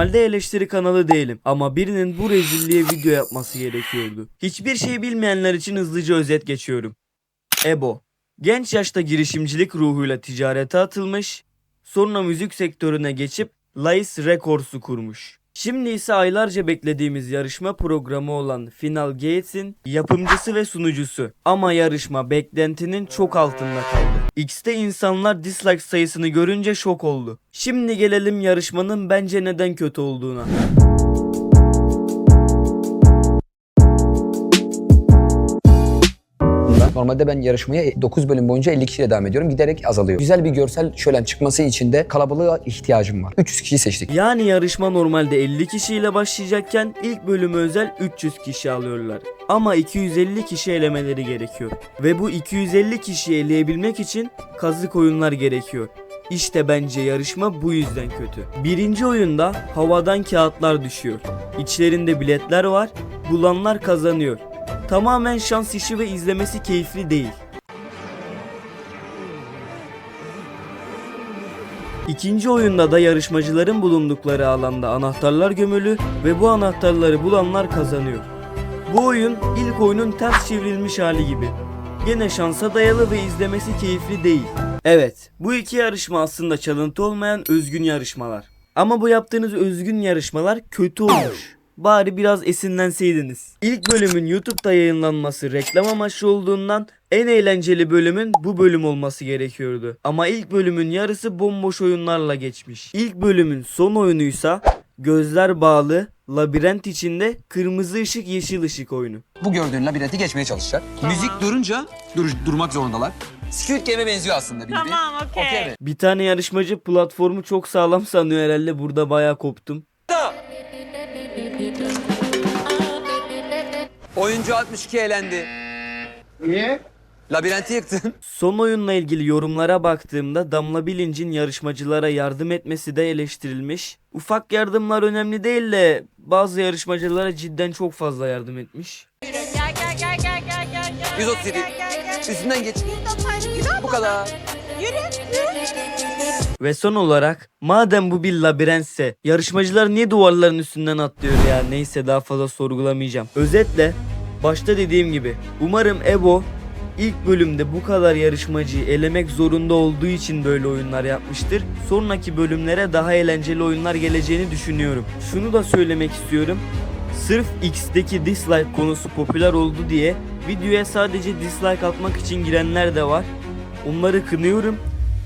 Normalde eleştiri kanalı değilim ama birinin bu rezilliğe video yapması gerekiyordu. Hiçbir şey bilmeyenler için hızlıca özet geçiyorum. Ebo Genç yaşta girişimcilik ruhuyla ticarete atılmış, sonra müzik sektörüne geçip Lais Records'u kurmuş. Şimdi ise aylarca beklediğimiz yarışma programı olan Final Gates'in yapımcısı ve sunucusu. Ama yarışma beklentinin çok altında kaldı. X'te insanlar dislike sayısını görünce şok oldu. Şimdi gelelim yarışmanın bence neden kötü olduğuna. Normalde ben yarışmaya 9 bölüm boyunca 50 kişiyle devam ediyorum. Giderek azalıyor. Güzel bir görsel şölen çıkması için de kalabalığa ihtiyacım var. 300 kişiyi seçtik. Yani yarışma normalde 50 kişiyle başlayacakken ilk bölümü özel 300 kişi alıyorlar. Ama 250 kişi elemeleri gerekiyor. Ve bu 250 kişiyi eleyebilmek için kazık oyunlar gerekiyor. İşte bence yarışma bu yüzden kötü. Birinci oyunda havadan kağıtlar düşüyor. İçlerinde biletler var, bulanlar kazanıyor. Tamamen şans işi ve izlemesi keyifli değil. İkinci oyunda da yarışmacıların bulundukları alanda anahtarlar gömülü ve bu anahtarları bulanlar kazanıyor. Bu oyun ilk oyunun ters çevrilmiş hali gibi. Gene şansa dayalı ve izlemesi keyifli değil. Evet, bu iki yarışma aslında çalıntı olmayan özgün yarışmalar. Ama bu yaptığınız özgün yarışmalar kötü olmuş. Bari biraz esinlenseydiniz. İlk bölümün YouTube'da yayınlanması reklam amaçlı olduğundan en eğlenceli bölümün bu bölüm olması gerekiyordu. Ama ilk bölümün yarısı bomboş oyunlarla geçmiş. İlk bölümün son oyunuysa gözler bağlı, labirent içinde kırmızı ışık yeşil ışık oyunu. Bu gördüğün labirenti geçmeye çalışacak. Müzik durunca dur, durmak zorundalar. Squid Game'e benziyor aslında bir nevi. Tamam okey. Okey mi? Bir tane yarışmacı platformu çok sağlam sanıyor herhalde burada bayağı koptum. Oyuncu 62 elendi. Niye? Labirenti yıktın. Son oyunla ilgili yorumlara baktığımda Damla Bilinç'in yarışmacılara yardım etmesi de eleştirilmiş. Ufak yardımlar önemli değil de bazı yarışmacılara cidden çok fazla yardım etmiş. Gel gel gel gel gel gel gel. 137. Gel, gel, gel. Üstünden geç. Bu kadar. Yürü yürü. Ve son olarak madem bu bir labirentse yarışmacılar niye duvarların üstünden atlıyor ya neyse daha fazla sorgulamayacağım. Özetle başta dediğim gibi umarım Ebo ilk bölümde bu kadar yarışmacıyı elemek zorunda olduğu için böyle oyunlar yapmıştır. Sonraki bölümlere daha eğlenceli oyunlar geleceğini düşünüyorum. Şunu da söylemek istiyorum. Sırf X'teki dislike konusu popüler oldu diye videoya sadece dislike atmak için girenler de var. Onları kınıyorum.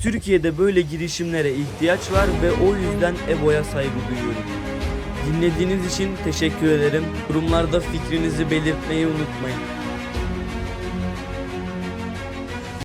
Türkiye'de böyle girişimlere ihtiyaç var ve o yüzden EBO'ya saygı duyuyorum. Dinlediğiniz için teşekkür ederim. Yorumlarda fikrinizi belirtmeyi unutmayın.